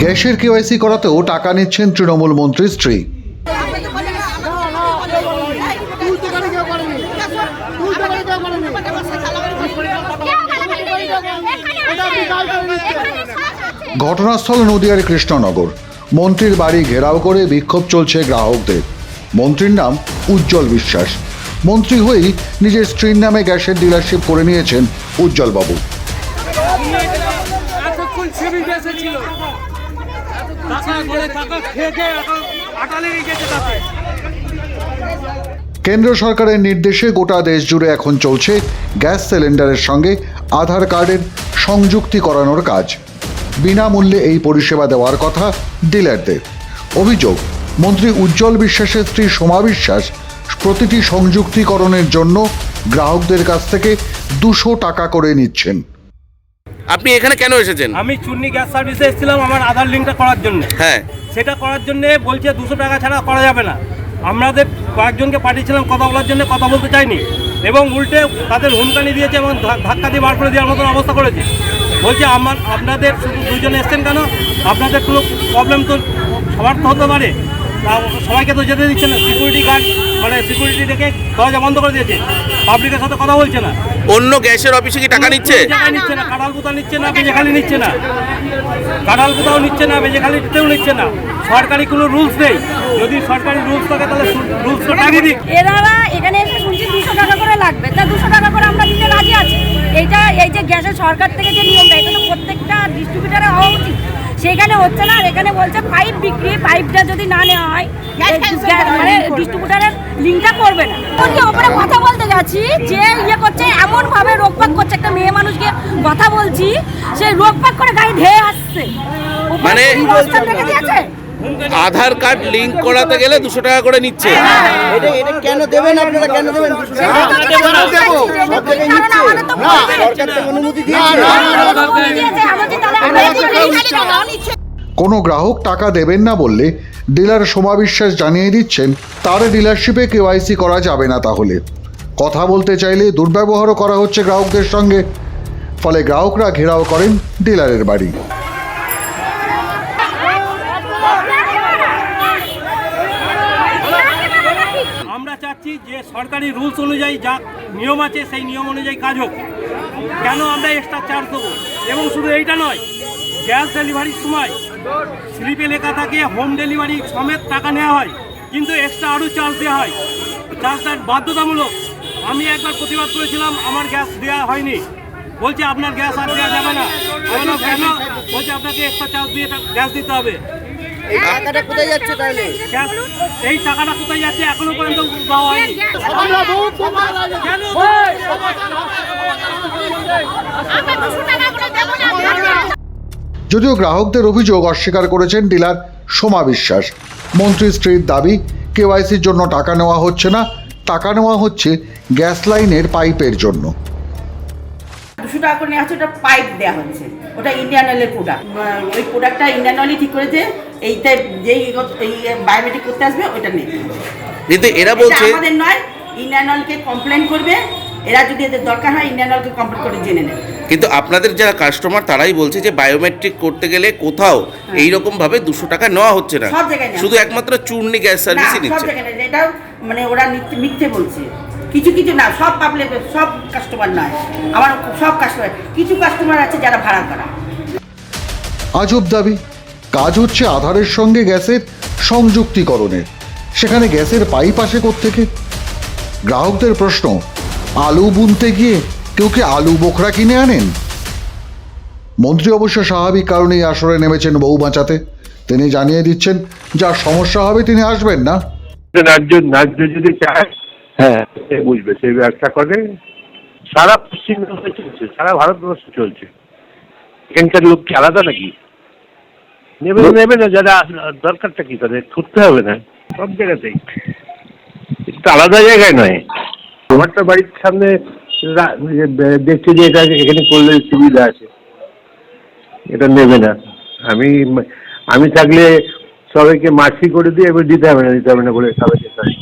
গ্যাসের কেওয়াইসি করাতেও টাকা নিচ্ছেন তৃণমূল মন্ত্রীর স্ত্রী। ঘটনাস্থল নদিয়ার কৃষ্ণনগর। মন্ত্রীর বাড়ি ঘেরাও করে বিক্ষোভ চলছে গ্রাহকদের। মন্ত্রীর নাম উজ্জ্বল বিশ্বাস। মন্ত্রী হয়েই নিজের স্ত্রীর নামে গ্যাসের ডিলারশিপ করে নিয়েছেন উজ্জ্বলবাবু। কেন্দ্র সরকারের নির্দেশে গোটা দেশ জুড়ে এখন চলছে গ্যাস সিলিন্ডারের সঙ্গে আধার কার্ডের সংযুক্তি করানোর কাজ। বিনামূল্যে এই পরিষেবা দেওয়ার কথা ডিলারদের। অভিযোগ, মন্ত্রী উজ্জ্বল বিশ্বাসের স্ত্রী সোমা বিশ্বাস প্রতিটি সংযুক্তিকরণের জন্য গ্রাহকদের কাছ থেকে দুশো টাকা করে নিচ্ছেন। আপনি এখানে কেন এসেছেন? আমি চুন্নি গ্যাস সার্ভিসে এসেছিলাম আমার আধার লিঙ্কটা করার জন্য। হ্যাঁ। সেটা করার জন্য বলছে দুশো টাকা ছাড়া করা যাবে না। আমাদের কয়েকজনকে পাঠিয়েছিলাম কথা বলার জন্য কথা বলতে চাইনি। এবং উল্টে তাদের হুমকানি দিয়েছে এবং ধাক্কা দিয়ে বার করে দেওয়ার মতন অবস্থা করেছে। বলছে আমার আপনাদের শুধু দুজন এসছেন কেন? আপনাদের কোনো প্রবলেম তো সবার তো হতে পারে। সবাইকে তো যেতে দিচ্ছে না। সিকিউরিটি গার্ড মানে সিকিউরিটি রেখে দরজা বন্ধ করে দিয়েছে। পাবলিকের সাথে কথা বলছে না। অন্য গ্যাসের অফিসে কি টাকা নিচ্ছে? কোনো জায়গায় নিচ্ছে না কাঁঠাল কোথাও নিচ্ছে না বেজেখালি নিচ্ছে না। কাঁঠাল কোথাও নিচ্ছে না বেজেখালিতেও নিচ্ছে না। সরকারি কোনো রুলস নেই। যদি সরকারি রুলস থাকে তাহলে রুলস তো টাঙিয়ে দিক। এনারা এখানে এসে শুনছি দুশো টাকা করে লাগবে। তা দুশো টাকা করে আমরা দিতে রাজি আছি। এইটা এই যে গ্যাসের সরকার থেকে যে নিয়মটা এটা তো উচিত সেখানে হচ্ছে না আর এখানে বলছে পাইপ বিক্রি পাইপটা যদি না নেওয়া হয় মানে ডিস্ট্রিবিউটারের লিঙ্কটা করবে না ওকে ওপরে কথা বলতে যাচ্ছি যে ইয়ে করছে এমন ভাবে রোগপাক করছে একটা মেয়ে মানুষকে কথা বলছি সে রোগপাক করে গাড়ি ধেয়ে আসছে মানে-? আধার কার্ড লিংক করাতে গেলে দুশো টাকা করে নিচ্ছে কেন দেবেন আপনারা কেন দেবেন অনুমতি কোনো গ্রাহক টাকা দেবেন না বললে ডিলার সোমা বিশ্বাস জানিয়ে দিচ্ছেন, তার ডিলারশিপে কেওয়াইসি করা যাবে না তাহলে। কথা বলতে চাইলে দুর্ব্যবহারও করা হচ্ছে গ্রাহকদের সঙ্গে, ফলে গ্রাহকরা ঘেরাও করেন ডিলারের বাড়ি। আমরা চাচ্ছি যে সরকারি রুলস অনুযায়ী যা নিয়ম আছে সেই নিয়ম অনুযায়ী কাজ হোক। কেন আমরা এক্সট্রা চার্জ দেবো? এবং শুধু এইটা নয় গ্যাস ডেলিভারির সময় স্লিপে লেখা থাকে হোম ডেলিভারি সমেত টাকা নেওয়া হয় কিন্তু এক্সট্রা আরও চার্জ দেওয়া হয়। চার্জটা বাধ্যতামূলক। আমি একবার প্রতিবাদ করেছিলাম আমার গ্যাস দেওয়া হয়নি। বলছে আপনার গ্যাস আর দেওয়া যাবে না। কেন? বলছে আপনাকে এক্সট্রা চার্জ দিয়ে গ্যাস দিতে হবে। এই টাকাটা কোথায় যাচ্ছে তাহলে? এই টাকাটা কোথায় যাচ্ছে এখনও পর্যন্ত দেওয়া হয়নি। আমরা বহুত কথা লাগে কেন যদিও গ্রাহকদের অভিযোগ অস্বীকার করেছেন ডিলার সোমা বিশ্বাস। মন্ত্রীর স্ত্রীর দাবি কেওয়াইসির জন্য টাকা নেওয়া হচ্ছে না টাকা নেওয়া হচ্ছে গ্যাস লাইনের পাইপের জন্য। দুশো টাকা করে নেওয়া হচ্ছে ওটা পাইপ দেওয়া হচ্ছে। ওটা ইন্ডিয়ান অয়েলের প্রোডাক্ট ওই প্রোডাক্টটা ইন্ডিয়ান অয়েলই ঠিক করেছে এইটা যেই এই বায়োমেট্রিক করতে আসবে ওইটা নেই। কিন্তু এরা বলছে আমাদের নয় ইন্ডিয়ান অয়েলকে কমপ্লেন করবে। এরা যদি এদের দরকার হয় ইন্ডিয়ান অয়েলকে কমপ্লেন করে জেনে নেবে। কিন্তু আপনাদের যারা কাস্টমার তারাই বলছে যে বায়োমেট্রিক করতে গেলে কোথাও এই রকম ভাবে দুশো টাকা নেওয়া হচ্ছে না। সব জায়গায় নেওয়া শুধু একমাত্র চূর্ণি গ্যাস না সার্ভিসই সব নিচ্ছে। জায়গায় না, এটাও মানে ওরা মিথ্যে- মিথ্যে বলছে। কিছু কিছু না সব পাবলিক সব কাস্টমার নয়। আমার সব কাস্টমার কিছু কাস্টমার আছে যারা ভাড়া করা। আজব দাবি। কাজ হচ্ছে আধারের সঙ্গে গ্যাসের সংযুক্তিকরণের। সেখানে গ্যাসের পাইপ আসে থেকে গ্রাহকদের প্রশ্ন আলু বুনতে গিয়ে কেউ কি আলু বোখরা কিনে আনেন? মন্ত্রী অবশ্য স্বাভাবিক কারণেই আসরে নেমেছেন বউ বাঁচাতে। তিনি জানিয়ে দিচ্ছেন যা সমস্যা হবে তিনি আসবেন না। ন্যায্য ন্যায্য যদি চায় হ্যাঁ। বুঝবে সেই ব্যবসা করে। সারা পশ্চিমবঙ্গে চলছে সারা ভারতবর্ষে চলছে। এখানকার লোক কি আলাদা নাকি? নেবে নেবে না যারা দরকারটা কি তাদের? ছুটতে হবে না সব জায়গাতেই। এটা আলাদা জায়গায় নয়। তোমারটা বাড়ির সামনে বে- দেখছে যে এটা এখানে করলে সুবিধা আছে। এটা নেবে না। আমি আমি থাকলে সবাইকে মাসি করে দিয়ে এবার দিতে হবে না দিতে হবে না বলে সবাইকে তাই।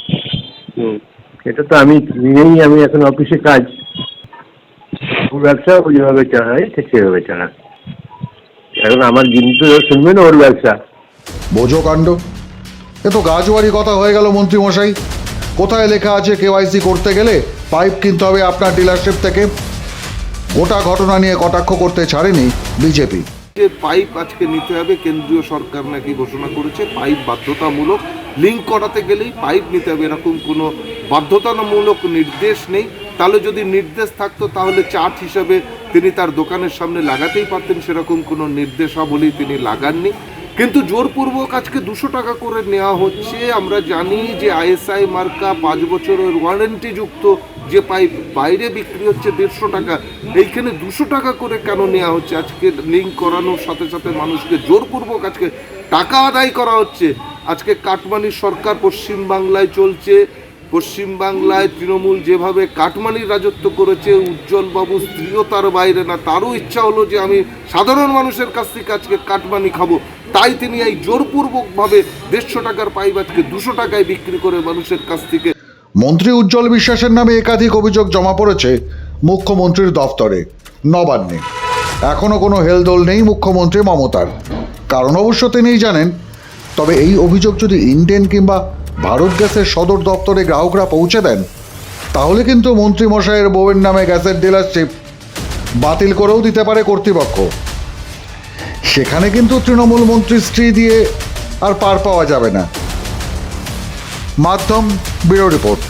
হুম। এটা তো আমি নিজেই আমি এখন অফিসে কাজ। ব্যবসা যেভাবে চালাই ঠিক সেভাবে চালা এখন আমার কিন্তু শুনবে না ওর ব্যবসা। বোঝো কাণ্ড। এ তো গাজওয়ারি কথা হয়ে গেল মন্ত্রী মশাই কোথায় লেখা আছে কেওয়াইসি করতে গেলে পাইপ কিনতে হবে আপনার ডিলারশিপ থেকে। গোটা ঘটনা নিয়ে কটাক্ষ করতে ছাড়েনি বিজেপি। যে পাইপ আজকে নিতে হবে, কেন্দ্রীয় সরকার নাকি ঘোষণা করেছে, পাইপ বাধ্যতামূলক। লিঙ্ক করাতে গেলেই পাইপ নিতে হবে, এরকম কোনো বাধ্যতামূলক নির্দেশ নেই। তাহলে যদি নির্দেশ থাকতো, তাহলে চার্ট হিসাবে তিনি তার দোকানের সামনে লাগাতেই পারতেন, সেরকম কোনো নির্দেশাবলী তিনি লাগাননি। কিন্তু জোরপূর্বক আজকে দুশো টাকা করে নেওয়া হচ্ছে। আমরা জানি যে আইএসআই মার্কা পাঁচ বছরের ওয়ারেন্টি যুক্ত যে পাইপ বাইরে বিক্রি হচ্ছে দেড়শো টাকা, এইখানে দুশো টাকা করে কেন নেওয়া হচ্ছে? আজকে লিঙ্ক করানোর সাথে সাথে মানুষকে জোরপূর্বক আজকে টাকা আদায় করা হচ্ছে। আজকে কাটমানির সরকার পশ্চিমবাংলায় চলছে। পশ্চিমবাংলায় তৃণমূল যেভাবে কাটমানির রাজত্ব করেছে, উজ্জ্বলবাবু স্ত্রীও তার বাইরে না। তারও ইচ্ছা হলো যে আমি সাধারণ মানুষের কাছ থেকে আজকে কাটমানি খাব। তাই তিনি এই জোরপূর্বকভাবে দেড়শো টাকার পাইপ আজকে দুশো টাকায় বিক্রি করে মানুষের কাছ থেকে মন্ত্রী উজ্জ্বল বিশ্বাসের নামে একাধিক অভিযোগ জমা পড়েছে মুখ্যমন্ত্রীর দফতরে। নবান্নে। এখনও কোনো হেলদোল নেই মুখ্যমন্ত্রী মমতার। কারণ অবশ্য তিনিই জানেন, তবে এই অভিযোগ যদি ইন্ডেন কিংবা ভারত গ্যাসের সদর দপ্তরে গ্রাহকরা পৌঁছে দেন, তাহলে কিন্তু মন্ত্রী মশাইয়ের বউয়ের নামে গ্যাসের ডিলারশিপ বাতিল করেও দিতে পারে কর্তৃপক্ষ। সেখানে কিন্তু তৃণমূল মন্ত্রী স্ত্রী দিয়ে আর পার পাওয়া যাবে না। মাধ্যম ব্যুরো রিপোর্ট।